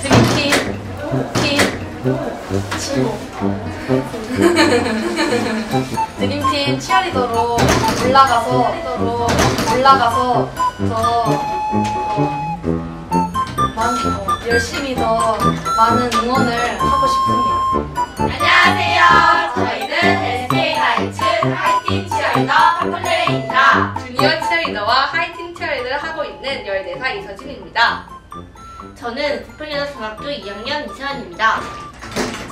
드림팀 팀 친구 드림팀 치어리더로 올라가서 올라가서 더 어, 많, 어, 열심히 더 많은 응원을 하고 싶습니다. 안녕하세요. 저희는 SK 나이츠 하이틴 치어리더 파플레이입니다. 주니어 치어리더와 하이틴 치어리더를 하고 있는 14살 이서진입니다. 저는 부평여자 중학교 2학년 이세환입니다.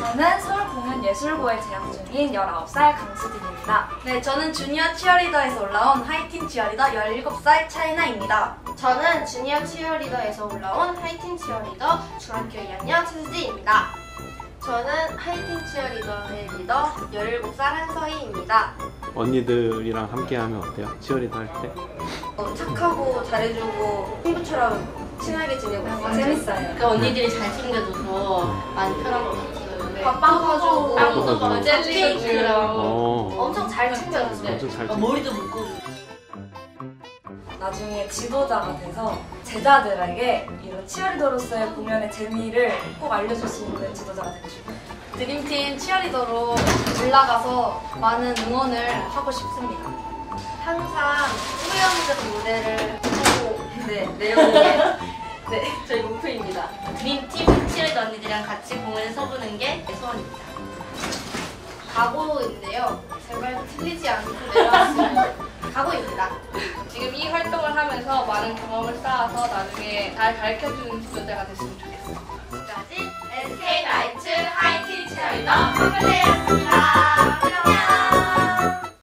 저는 서울공연예술고에 재학 중인 19살 강수진입니다. 네, 저는 주니어 치어리더에서 올라온 하이틴 치어리더 17살 차이나입니다. 저는 주니어 치어리더에서 올라온 하이틴 치어리더 중학교 2학년 최수지입니다. 저는 하이틴 치어리더의 리더 17살 한서희입니다. 언니들이랑 함께하면 어때요? 치어리더 할 때? 어, 착하고 잘해주고 친구처럼 친하게 지내고 있어요. 재밌어요. 그 언니들이 잘 챙겨줘서 많이 편한 것 같아요. 밥빵 사주고 빵도 사주고. 빵도 젤리랑 어. 엄청 잘 챙겨줬어요. 엄청 잘 어, 챙겨. 머리도 묶고. 나중에 지도자가 돼서 제자들에게 이런 치어리더로서의 공연의 재미를 꼭 알려줄 수 있는 지도자가 되고 싶어요. 드림팀 치어리더로 올라가서 많은 응원을 하고 싶습니다. 항상 후렴들 노래를 하고 네 내용이 네 저희 목표입니다. 드림팀 치어리더 언니들이랑 같이 공연을 서보는 게 제 소원입니다. 각오인데요. 제발 틀리지 않고 내려왔으면 각오입니다. 지금 이 활동을 하면서 많은 경험을 쌓아서 나중에 잘 가르쳐주는 지도자가 됐으면 좋겠어요. 지금까지 SK 나이츠 하이틴 치어리더. 안녕.